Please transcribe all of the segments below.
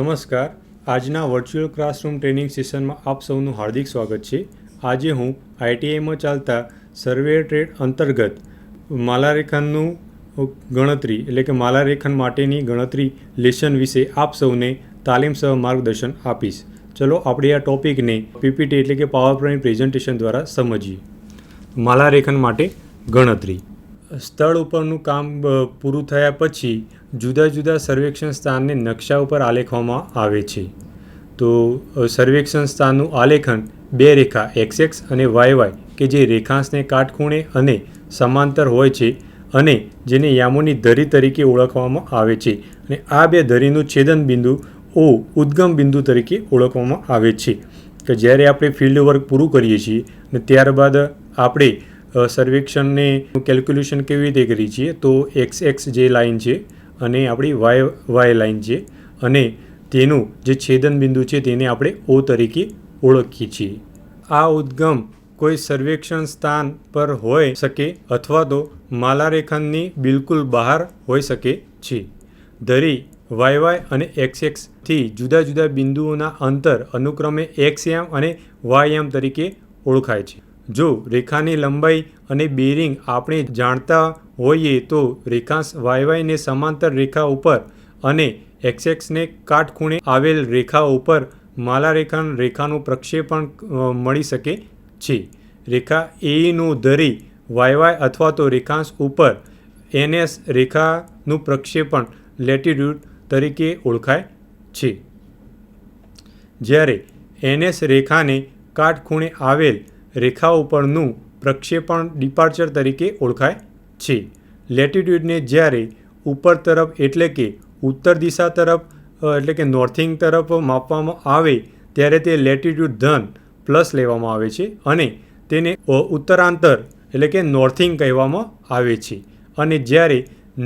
નમસ્કાર. આજના virtual classroom training સેશનમાં આપ સૌનું હાર્દિક સ્વાગત છે. આજે હું આઈટીઆઈમાં ચાલતા સર્વે ટ્રેડ અંતર્ગત માલારેખનનું ગણતરી એટલે કે માલારેખન માટેની ગણતરી લેશન વિશે આપ સૌને તાલીમ સહ માર્ગદર્શન આપીશ. ચલો આપણે આ ટોપિકને પીપીટી એટલે કે પાવર પોઈન્ટ પ્રેઝન્ટેશન દ્વારા સમજીએ. માલારેખન માટે ગણતરી. સ્થળ ઉપરનું કામ પૂરું થયા પછી જુદા જુદા સર્વેક્ષણ સ્થાનને નકશા ઉપર આલેખવામાં આવે છે. તો સર્વેક્ષણ સ્થાનનું આલેખન બે રેખા એક્સ એક્સ અને વાય વાય કે જે રેખાંશને કાટખૂણે અને સમાંતર હોય છે અને જેને યામોની ધરી તરીકે ઓળખવામાં આવે છે. અને આ બે ધરીનું છેદન બિંદુ ઓ ઉદ્ગમ બિંદુ તરીકે ઓળખવામાં આવે છે. કે જ્યારે આપણે ફિલ્ડ વર્ક પૂરું કરીએ છીએ અને ત્યારબાદ આપણે સર્વેક્ષણને કેલ્ક્યુલેશન કેવી રીતે કરીએ છીએ, તો એક્સ એક્સ જે લાઈન છે અને આપણી વાય વાય લાઈન છે. અને તેનું જે છેદન બિંદુ છે તેને આપણે ઓ તરીકે ઓળખીએ છીએ. આ ઉદ્ગમ કોઈ સર્વેક્ષણ સ્થાન પર હોઈ શકે અથવા તો માલારેખનની બિલકુલ બહાર હોઈ શકે છે. ધરી વાય વાય અને એક્સ એક્સથી જુદા જુદા બિંદુઓના અંતર અનુક્રમે એક્સ એમ અને વાય એમ તરીકે ઓળખાય છે. જો રેખાની લંબાઈ અને બેરિંગ આપણે જાણતા હોઈએ તો રેખાંશ વાયવાયને સમાંતર રેખા ઉપર અને એક્સએક્સને કાટખૂણે આવેલ રેખા ઉપર માલારેખાન રેખાનું પ્રક્ષેપણ મળી શકે છે. રેખા એનું ધરી વાય વાય અથવા તો રેખાંશ ઉપર એનએસ રેખાનું પ્રક્ષેપણ લેટિટ્યૂડ તરીકે ઓળખાય છે. જ્યારે એનએસ રેખાને કાટખૂણે આવેલ રેખા ઉપરનું પ્રક્ષેપણ ડિપાર્ચર તરીકે ઓળખાય છે. લેટિટ્યૂડને જ્યારે ઉપર તરફ એટલે કે ઉત્તર દિશા તરફ એટલે કે નોર્થિંગ તરફ માપવામાં આવે, ત્યારે તે લેટિટ્યૂડ ધન પ્લસ લેવામાં આવે છે અને તેને ઉત્તરાંતર એટલે કે નોર્થિંગ કહેવામાં આવે છે. અને જ્યારે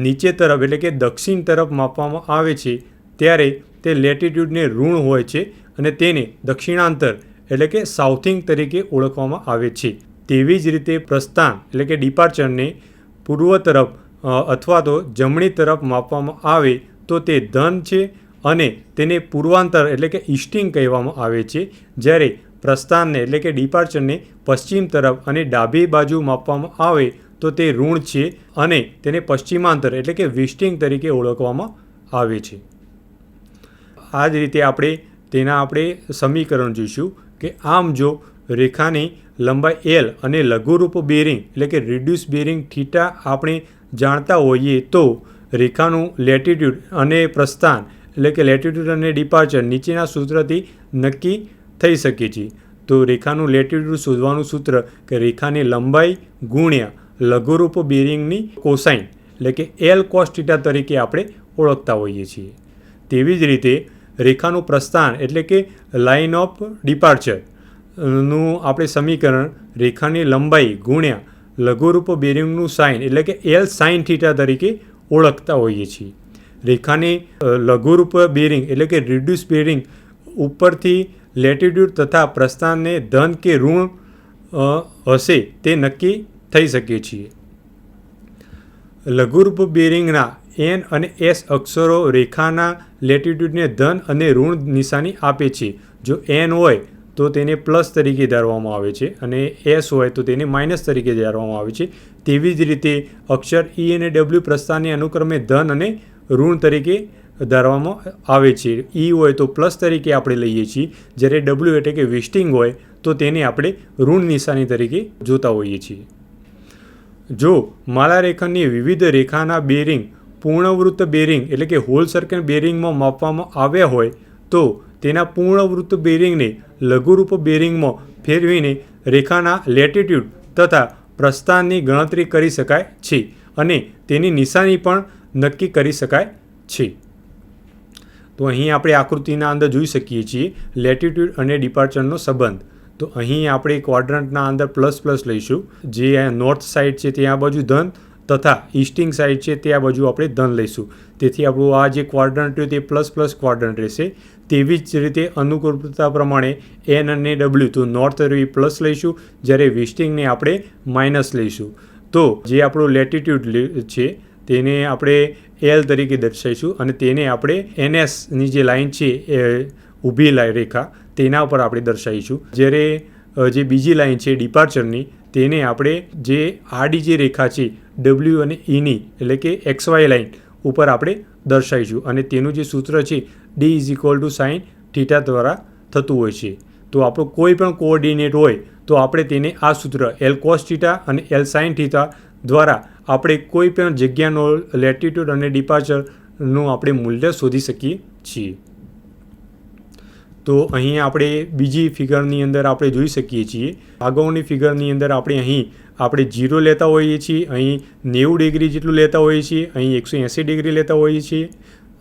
નીચે તરફ એટલે કે દક્ષિણ તરફ માપવામાં આવે છે, ત્યારે તે લેટિટ્યૂડને ઋણ હોય છે અને તેને દક્ષિણાંતર એટલે કે સાઉથિંગ તરીકે ઓળખવામાં આવે છે. તેવી જ રીતે પ્રસ્થાન એટલે કે ડિપાર્ચરને પૂર્વ તરફ અથવા તો જમણી તરફ માપવામાં આવે તો તે ધન છે અને તેને પૂર્વાંતર એટલે કે ઇસ્ટિંગ કહેવામાં આવે છે. જ્યારે પ્રસ્થાનને એટલે કે ડિપાર્ચરને પશ્ચિમ તરફ અને ડાબી બાજુ માપવામાં આવે તો તે ઋણ છે અને તેને પશ્ચિમાંતર એટલે કે વિસ્ટિંગ તરીકે ઓળખવામાં આવે છે. આ જ રીતે આપણે તેના આપણે સમીકરણ જોઈશું કે આમ જો રેખાની લંબાઈ એલ અને લઘુરૂપ બેરિંગ એટલે કે રિડ્યુસ બેરિંગ થીટા આપણે જાણતા હોઈએ તો રેખાનું લેટિટ્યૂડ અને પ્રસ્થાન એટલે કે લેટિટ્યૂડ અને ડિપાર્ચર નીચેના સૂત્રથી નક્કી થઈ શકે છે. તો રેખાનું લેટિટ્યૂડ શોધવાનું સૂત્ર કે રેખાની લંબાઈ ગુણ્યા લઘુરૂપ બેરિંગની કોસાઇન એટલે કે એલ કોસ થીટા તરીકે આપણે ઓળખતા હોઈએ છીએ. તેવી જ રીતે રેખાનું પ્રસ્થાન એટલે કે લાઇન ઓફ ડિપાર્ચર નું આપણે સમીકરણ રેખાની લંબાઈ ગુણ્યા લઘુરૂપ બેરિંગનું સાઇન એટલે કે એલ સાઇન થીટા તરીકે ઓળખતા હોઈએ છીએ. રેખાની લઘુરૂપ બેરિંગ એટલે કે રિડ્યુસ બેરિંગ ઉપરથી લેટિટ્યૂડ તથા પ્રસ્થાનને ધન કે ઋણ હશે તે નક્કી થઈ શકીએ છીએ. લઘુરૂપ બેરિંગના એન અને એસ અક્ષરો રેખાના લેટિટ્યૂડને ધન અને ઋણ નિશાની આપે છે. જો એન હોય તો તેને પ્લસ તરીકે ધારવામાં આવે છે અને એસ હોય તો તેને માઇનસ તરીકે ધારવામાં આવે છે. તેવી જ રીતે અક્ષર ઈ અને ડબલ્યુ પ્રસ્થાનને અનુક્રમે ધન અને ઋણ તરીકે ધારવામાં આવે છે. ઈ હોય તો પ્લસ તરીકે આપણે લઈએ છીએ. જ્યારે ડબલ્યુ એટલે કે વેસ્ટિંગ હોય તો તેને આપણે ઋણ નિશાની તરીકે જોતા હોઈએ છીએ. જો માલારેખનની વિવિધ રેખાના બેરિંગ પૂર્ણવૃત્ત બેરિંગ એટલે કે હોલ સર્કલ બેરિંગમાં માપવામાં આવ્યા હોય તો તેના પૂર્ણવૃત્ત બેરિંગને લઘુરૂપ બેરિંગમાં ફેરવીને રેખાના લેટિટ્યૂડ તથા પ્રસ્થાનની ગણતરી કરી શકાય છે અને તેની નિશાની પણ નક્કી કરી શકાય છે. તો અહીં આપણે આકૃતિના અંદર જોઈ શકીએ છીએ લેટિટ્યૂડ અને ડિપાર્ચરનો સંબંધ. તો અહીં આપણે ક્વાડ્રન્ટના અંદર પ્લસ પ્લસ લઈશું. જે નોર્થ સાઈડ છે, ત્યાં બાજુ ધન તથા ઈસ્ટિંગ સાઈડ છે તે આ બાજુ આપણે ધન લઈશું. તેથી આપણું આ જે ક્વાડ્રન્ટ તે પ્લસ પ્લસ ક્વાડ્રન્ટ રહેશે. તેવી જ રીતે અનુકૂળતા પ્રમાણે એન અને ડબલ્યુ તો નોર્થ રવિ પ્લસ લઈશું. જ્યારે વેસ્ટિંગને આપણે માઇનસ લઈશું. તો જે આપણું લેટિટ્યૂડ છે તેને આપણે એલ તરીકે દર્શાવીશું અને તેને આપણે એનએસની જે લાઇન છે એ ઊભી રેખા તેના ઉપર આપણે દર્શાવીશું. જ્યારે જે બીજી લાઇન છે ડિપાર્ચરની તેને આપણે જે આડી જે રેખા છે ડબલ્યુ અને ઈની એટલે કે એક્સ વાય લાઇન ઉપર આપણે દર્શાવીશું. અને તેનું જે સૂત્ર છે D is equal to sine theta દ્વારા થતું હોય છે. તો આપણો કોઈ પણ કોઓર્ડિનેટ હોય, તો આપણે તેને આ સૂત્ર એલ કોસ થીટા અને એલ સાઇન થીટા દ્વારા આપણે કોઈ પણ જગ્યાનો લેટિટ્યૂડ અને ડિપાર્ચરનું આપણે મૂલ્ય શોધી શકીએ છીએ. તો અહીં આપણે બીજી ફિગરની અંદર આપણે જોઈ શકીએ છીએ. અગાઉની ફિગરની અંદર આપણે અહીં આપણે જીરો લેતા હોઈએ છીએ, અહીં નેવું ડિગ્રી જેટલું લેતા હોઈએ છીએ, અહીં એકસો એંસી ડિગ્રી લેતા હોઈએ છીએ,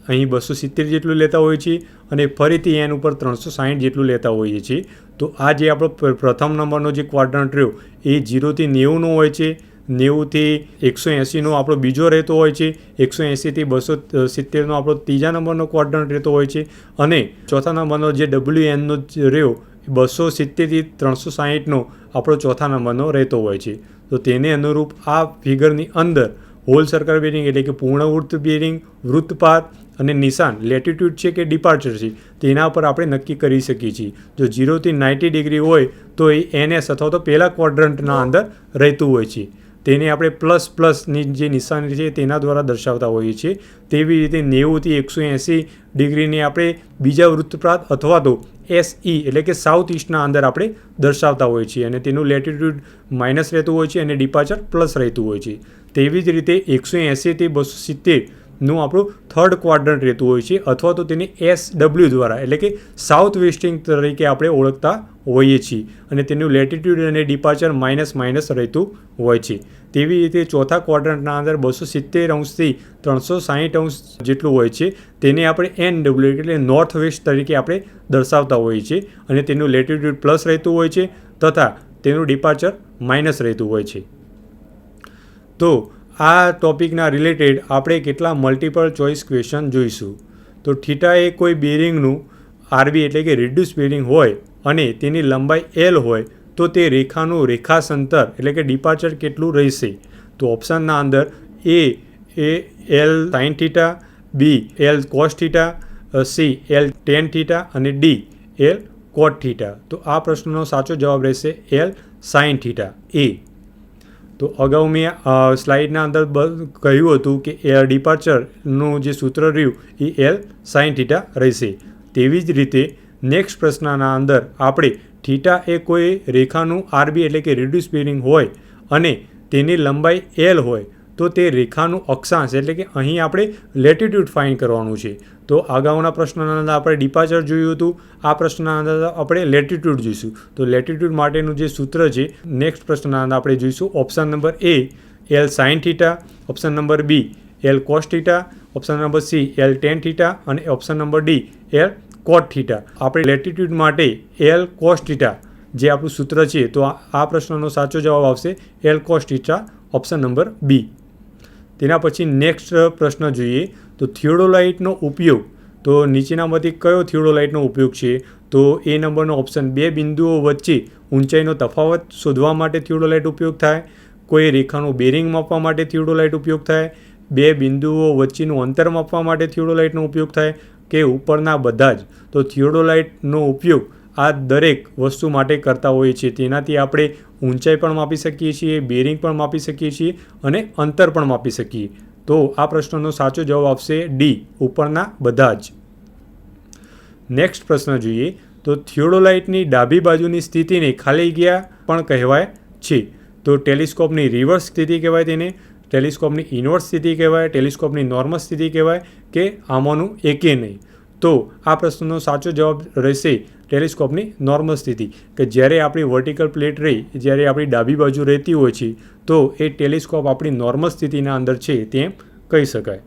અહીં બસો સિત્તેર જેટલું લેતા હોઈએ છીએ અને ફરીથી એન ઉપર ત્રણસો સાહીઠ જેટલું લેતા હોઈએ છીએ. તો આ જે આપણો પ્રથમ નંબરનો જે ક્વાડ્રન્ટ રહ્યો, એ જીરોથી નેવુંનો હોય છે. નેવુંથી એકસો એંસીનો આપણો બીજો રહેતો હોય છે, એકસો એંસીથી બસો સિત્તેરનો આપણો ત્રીજા નંબરનો ક્વાડ્રન્ટ રહેતો હોય છે અને ચોથા નંબરનો જે ડબલ્યુ એનનો રહ્યો બસો સિત્તેરથી ત્રણસો સાહીઠનો આપણો ચોથા નંબરનો રહેતો હોય છે. તો તેને અનુરૂપ આ ફિગરની અંદર હોલ સર્કલ બેરિંગ એટલે કે પૂર્ણ વૃત્ત બેરિંગ વૃત્તપાત અને નિશાન લેટિટ્યૂડ છે કે ડિપાર્ચર છે, તેના પર આપણે નક્કી કરી શકીએ છીએ. જો ઝીરોથી નાઇન્ટી ડિગ્રી હોય તો એ એનએસ અથવા તો પહેલાં ક્વાડ્રન્ટના અંદર રહેતું હોય છે. તેને આપણે પ્લસ પ્લસની જે નિશાની છે તેના દ્વારા દર્શાવતા હોઈએ છીએ. તેવી રીતે નેવુંથી એકસો એંસી ડિગ્રીને આપણે બીજા વૃત્તપ્રાત અથવા તો એસઈ એટલે કે સાઉથ ઇસ્ટના અંદર આપણે દર્શાવતા હોઈએ છીએ અને તેનું લેટિટ્યૂડ માઇનસ રહેતું હોય છે અને ડિપાર્ચર પ્લસ રહેતું હોય છે. તેવી જ રીતે એકસો એંસીથી બસો સિત્તેરનું આપણું થર્ડ ક્વાડ્રન્ટ રહેતું હોય છે, અથવા તો તેને એસ ડબલ્યુ દ્વારા, એટલે કે સાઉથ વેસ્ટિંગ તરીકે આપણે ઓળખતા હોઈએ છીએ. અને તેનું લેટિટ્યૂડ અને ડિપાર્ચર માઇનસ માઇનસ રહેતું હોય છે. તેવી રીતે ચોથા ક્વાડ્રન્ટના અંદર બસો સિત્તેર અંશથી ત્રણસો સાહીઠ અંશ જેટલું હોય છે, તેને આપણે એન ડબલ્યુ એટલે નોર્થ વેસ્ટ તરીકે આપણે દર્શાવતા હોઈએ છીએ. અને તેનું લેટિટ્યૂડ પ્લસ રહેતું હોય છે, તથા તેનું ડિપાર્ચર માઇનસ રહેતું હોય છે. તો આ ટોપિકના રિલેટેડ આપણે કેટલા મલ્ટિપલ ચોઇસ ક્વેશ્ચન જોઈશું. તો થીટા એ કોઈ બેરિંગનું આરબી એટલે કે રિડ્યુસ બેરિંગ હોય અને તેની લંબાઈ એલ હોય, તો તે રેખાનું રેખાસંતર એટલે કે ડિપાર્ચર કેટલું રહેશે? તો ઓપ્શનના અંદર એ A L sine theta B L cos theta C L tan theta અને ડી એલ કોટ થીટા તો આ પ્રશ્નનો સાચો જવાબ રહેશે એલ સાઇન થીટા એ તો અગાઉ મેં સ્લાઇડના અંદર કહ્યું હતું કે એ ડિપાર્ચરનું જે સૂત્ર રહ્યું એ એલ સાઇન થીટા રહેશે. તેવી જ રીતે નેક્સ્ટ પ્રશ્નના અંદર આપણે થીટા એ કોઈ રેખાનું આરબી એટલે કે રિડ્યુસ બેરિંગ હોય અને તેની લંબાઈ એલ હોય તો તે રેખાનું અક્ષાંશ એટલે કે અહીં આપણે લેટિટ્યૂડ ફાઇન કરવાનું છે. તો અગાઉના પ્રશ્નના અંદર આપણે ડિપાર્ચર જોયું હતું. આ પ્રશ્નના અંદર આપણે લેટિટ્યૂડ જોઈશું. તો લેટિટ્યૂડ માટેનું જે સૂત્ર છે નેક્સ્ટ પ્રશ્નના અંદર આપણે જોઈશું. Option number A L sine theta option number B L cos theta option number C L tan theta અને option number D L cot theta આપણે લેટિટ્યૂડ માટે એલ કોસ થીટા જે આપણું સૂત્ર છે, તો આ પ્રશ્નનો સાચો જવાબ આવશે L cos theta option number B તેના પછી નેક્સ્ટ પ્રશ્ન જોઈએ. તો થિયોડોલાઇટનો ઉપયોગ, તો નીચેનામાંથી કયો થિયોડોલાઇટનો ઉપયોગ છે? તો એ નંબરનો ઓપ્શન બે બિંદુઓ વચ્ચે ઊંચાઈનો તફાવત શોધવા માટે થિયોડોલાઇટ ઉપયોગ થાય. કોઈ રેખાનું બેરિંગ માપવા માટે થિયોડોલાઇટ ઉપયોગ થાય. બે બિંદુઓ વચ્ચેનું અંતર માપવા માટે થિયોડોલાઇટનો ઉપયોગ થાય કે ઉપરના બધા જ. તો થિયોડોલાઇટનો ઉપયોગ આ દરેક વસ્તુ માટે કરતા હોઈએ છીએ. તેનાથી આપણે ઊંચાઈ પણ માપી શકીએ છીએ બેરિંગ પણ માપી શકીએ છીએ અને અંતર પણ માપી શકીએ. તો આ પ્રશ્નનો સાચો જવાબ આવશે ડી ઉપરના બધા જ. નેક્સ્ટ પ્રશ્ન જોઈએ. તો થિયોડોલાઇટની ડાબી બાજુની સ્થિતિને ખાલી ગયા પણ કહેવાય છે. તો ટેલિસ્કોપની રિવર્સ સ્થિતિ કહેવાય તેને, ટેલિસ્કોપની ઇન્વર્સ સ્થિતિ કહેવાય, ટેલિસ્કોપની નોર્મલ સ્થિતિ કહેવાય કે આમાંનું એકે નહીં. તો આ પ્રશ્નનો સાચો જવાબ રહેશે ટેલિસ્કોપની નોર્મલ સ્થિતિ, કે જ્યારે આપણી વર્ટિકલ પ્લેટ રહી, જ્યારે આપણી ડાબી બાજુ રહેતી હોય છે, તો એ ટેલિસ્કોપ આપણી નોર્મલ સ્થિતિના અંદર છે તેમ કહી શકાય.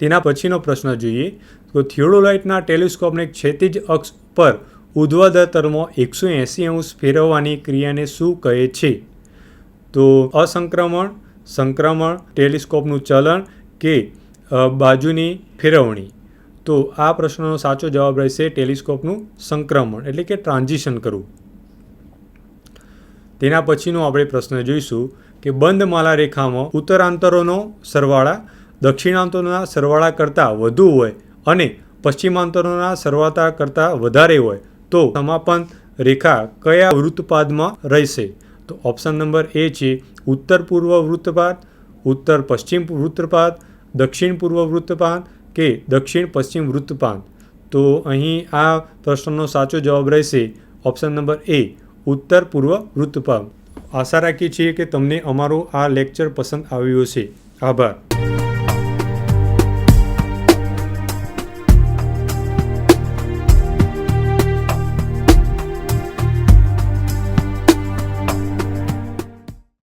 તેના પછીનો પ્રશ્ન જોઈએ, તો થિયોડોલાઇટના ટેલિસ્કોપને ક્ષૈતિજ અક્ષ પર ઉર્ધ્વધતરમાં એકસો એંસી અંશ ફેરવવાની ક્રિયાને શું કહે છે? તો અસંક્રમણ, સંક્રમણ, ટેલિસ્કોપનું ચલણ કે બાજુની ફેરવણી. તો આ પ્રશ્નનો સાચો જવાબ રહેશે ટેલિસ્કોપનું સંક્રમણ, એટલે કે ટ્રાન્ઝિશન કરવું. તેના પછીનો આપણે પ્રશ્ન જોઈશું કે બંધ માલા રેખામાં ઉત્તરાંતરોનો સરવાળા દક્ષિણાંતરોના સરવાળા કરતાં વધુ હોય અને પશ્ચિમાંતરોના સરવાળા કરતાં વધારે હોય, તો સમાપન રેખા કયા વૃત્તપાદમાં રહેશે? તો ઓપ્શન નંબર એ છે ઉત્તર પૂર્વ વૃત્તપાદ, ઉત્તર પશ્ચિમ વૃત્તપાદ, દક્ષિણ પૂર્વ વૃત્તપાદ કે દક્ષિણ પશ્ચિમ વૃત્તપાન તો અહીં આ પ્રશ્નનો સાચો જવાબ રહેશે ઓપ્શન નંબર એ, ઉત્તર પૂર્વ વૃત્તપાન આશા રાખીએ છીએ કે તમને અમારો આ લેક્ચર પસંદ આવ્યો છે આભાર.